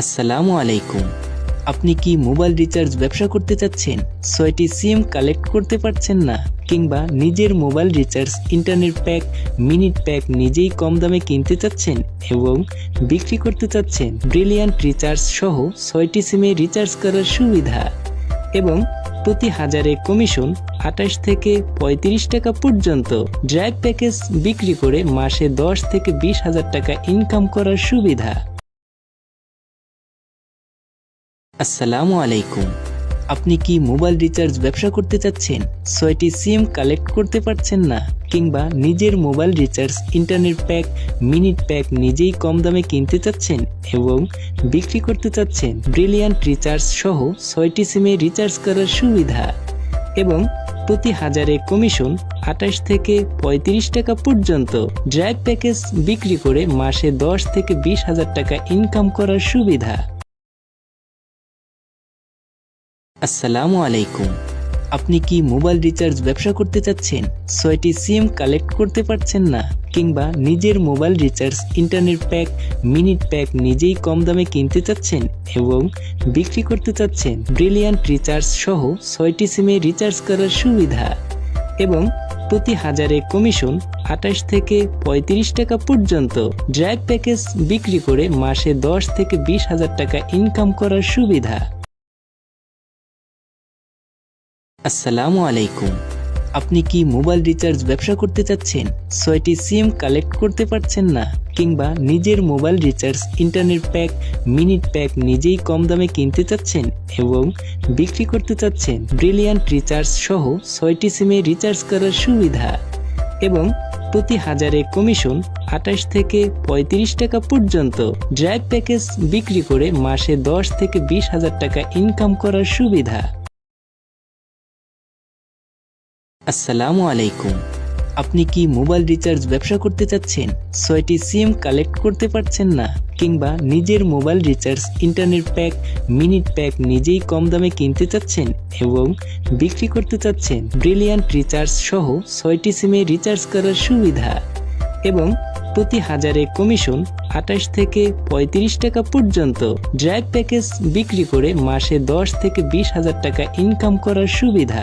আসসালামু আলাইকুম। আপনি কি মোবাইল রিচার্জ ব্যবসা করতে চাচ্ছেন? ছয়টি সিম কালেক্ট করতে পারছেন না? কিংবা নিজের mobile recharge internet pack, minute pack নিজেই কম দামে কিনতে চাচ্ছেন এবং বিক্রি করতে চাচ্ছেন? ব্রিলিয়ান্ট রিচার্জ সহ ছয়টি সিমে রিচার্জ করার সুবিধা। এবং প্রতি হাজারে কমিশন আঠাশ থেকে পঁয়ত্রিশ টাকা পর্যন্ত ড্রাইভ প্যাকেজ বিক্রি করে মাসে দশ থেকে বিশ হাজার টাকা ইনকাম করার সুবিধা। আসসালামু আলাইকুম। আপনি কি মোবাইল রিচার্জ ব্যবসা করতে চাচ্ছেন? ছয়টি সিম কালেক্ট করতে পারছেন না? কিংবা নিজের mobile recharge internet pack, minute pack নিজেই কম দামে কিনতে চাচ্ছেন এবং বিক্রি করতে চাচ্ছেন? ব্রিলিয়ান্ট রিচার্জ সহ ছয়টি সিমে রিচার্জ করার সুবিধা। এবং প্রতি হাজারে কমিশন আঠাশ থেকে পঁয়ত্রিশ টাকা পর্যন্ত ড্রাইভ প্যাকেজ বিক্রি করে মাসে দশ থেকে বিশ হাজার টাকা ইনকাম করার সুবিধা। আসসালামু আলাইকুম। আপনি কি মোবাইল রিচার্জ ব্যবসা করতে চাচ্ছেন? ছয়টি সিম কালেক্ট করতে পারছেন না? কিংবা নিজের mobile recharge internet pack, minute pack নিজেই কম দামে কিনতে চাচ্ছেন এবং বিক্রি করতে চাচ্ছেন? ব্রিলিয়ান্ট রিচার্জ সহ ছয়টি সিমে রিচার্জ করার সুবিধা। এবং প্রতি হাজারে কমিশন আঠাশ থেকে পঁয়ত্রিশ টাকা পর্যন্ত ড্রাইভ প্যাকেজ বিক্রি করে মাসে দশ থেকে বিশ হাজার টাকা ইনকাম করার সুবিধা। আসসালামু আলাইকুম। আপনি কি মোবাইল রিচার্জ ব্যবসা করতে চাচ্ছেন? ছয়টি সিম কালেক্ট করতে পারছেন না? কিংবা নিজের mobile recharge internet pack, minute pack নিজেই কম দামে কিনতে চাচ্ছেন এবং বিক্রি করতে চাচ্ছেন? ব্রিলিয়ান্ট রিচার্জ সহ ছয়টি সিমে রিচার্জ করার সুবিধা। এবং প্রতি হাজারে কমিশন আঠাশ থেকে পঁয়ত্রিশ টাকা পর্যন্ত ড্রাইভ প্যাকেজ বিক্রি করে মাসে দশ থেকে বিশ হাজার টাকা ইনকাম করার সুবিধা। আসসালামু আলাইকুম। আপনি কি মোবাইল রিচার্জ ব্যবসা করতে চাচ্ছেন? ছয়টি সিম কালেক্ট করতে পারছেন না? কিংবা নিজের mobile recharge internet pack, minute pack নিজেই কম দামে কিনতে চাচ্ছেন এবং বিক্রি করতে চাচ্ছেন? ব্রিলিয়ান্ট রিচার্জ সহ ছয়টি সিমে রিচার্জ করার সুবিধা। এবং প্রতি হাজারে কমিশন আঠাশ থেকে পঁয়ত্রিশ টাকা পর্যন্ত ড্রাইভ প্যাকেজ বিক্রি করে মাসে দশ থেকে বিশ হাজার টাকা ইনকাম করার সুবিধা।